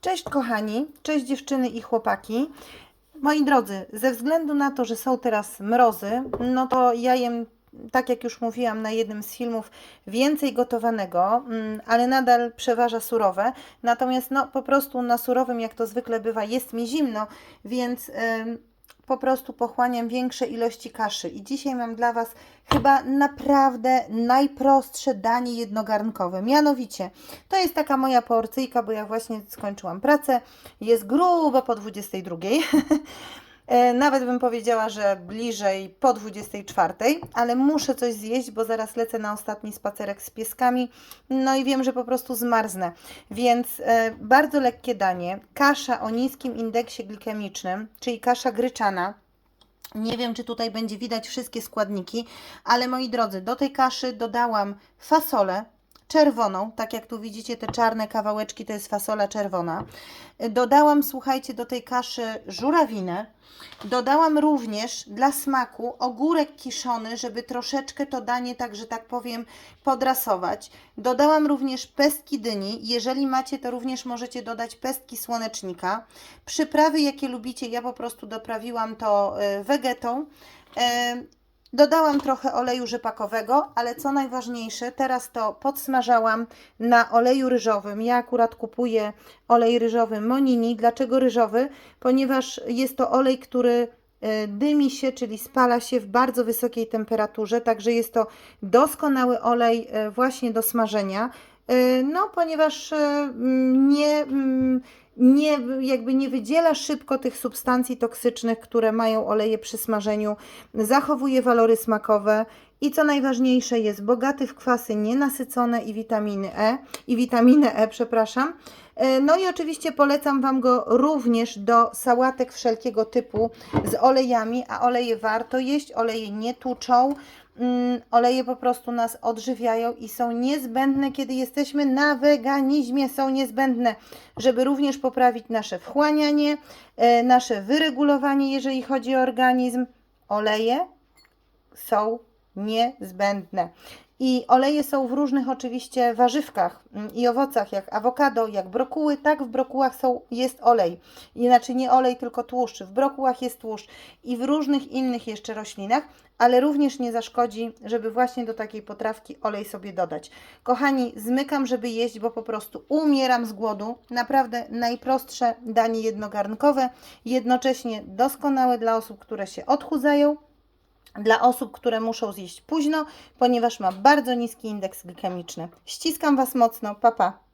Cześć kochani, cześć dziewczyny i chłopaki. Moi drodzy, ze względu na to, że są teraz mrozy, no to ja jem, tak jak już mówiłam na jednym z filmów, więcej gotowanego, mm, ale nadal przeważa surowe. Natomiast no po prostu na surowym, jak to zwykle bywa, jest mi zimno, więc em, po prostu pochłaniam większe ilości kaszy. I dzisiaj mam dla Was chyba naprawdę najprostsze danie jednogarnkowe. Mianowicie, to jest taka moja porcyjka, bo ja właśnie skończyłam pracę. Jest grubo po 22. E, Nawet bym powiedziała, że bliżej po 24, ale muszę coś zjeść, bo zaraz lecę na ostatni spacerek z pieskami. No i wiem, że po prostu zmarznę. Więc e, bardzo lekkie danie. Kasza o niskim indeksie glikemicznym, czyli kasza gryczana. Nie wiem, czy tutaj będzie widać wszystkie składniki, ale moi drodzy, do tej kaszy dodałam fasolę czerwoną, tak jak tu widzicie te czarne kawałeczki, to jest fasola czerwona. Dodałam, słuchajcie, do tej kaszy żurawinę. Dodałam również dla smaku ogórek kiszony, żeby troszeczkę to danie, tak że tak powiem, podrasować. Dodałam również pestki dyni. Jeżeli macie, to również możecie dodać pestki słonecznika. Przyprawy, jakie lubicie, ja po prostu doprawiłam to e, wegetą. Dodałam trochę oleju rzepakowego, ale co najważniejsze, teraz to podsmażałam na oleju ryżowym. Ja akurat kupuję olej ryżowy Monini. Dlaczego ryżowy? Ponieważ jest to olej, który e, dymi się, czyli spala się w bardzo wysokiej temperaturze, także jest to doskonały olej e, właśnie do smażenia. E, No, ponieważ e, nie, nie, jakby nie wydziela szybko tych substancji toksycznych, które mają oleje przy smażeniu, zachowuje walory smakowe i co najważniejsze jest bogaty w kwasy nienasycone i witaminy E i witaminę E, przepraszam. E, No i oczywiście polecam Wam go również do sałatek wszelkiego typu z olejami, a oleje warto jeść, oleje nie tuczą. Mm, Oleje po prostu nas odżywiają i są niezbędne, kiedy jesteśmy na weganizmie. Są niezbędne, żeby również poprawić nasze wchłanianie, e, nasze wyregulowanie, jeżeli chodzi o organizm. Oleje są niezbędne. I oleje są w różnych oczywiście warzywkach mm, i owocach, jak awokado, jak brokuły. Tak, w brokułach są, jest olej. Inaczej nie olej, tylko tłuszcz. W brokułach jest tłuszcz i w różnych innych jeszcze roślinach, ale również nie zaszkodzi, żeby właśnie do takiej potrawki olej sobie dodać. Kochani, zmykam, żeby jeść, bo po prostu umieram z głodu. Naprawdę najprostsze danie jednogarnkowe, jednocześnie doskonałe dla osób, które się odchudzają dla osób, które muszą zjeść późno, ponieważ ma bardzo niski indeks glikemiczny. Ściskam Was mocno, papa. Pa.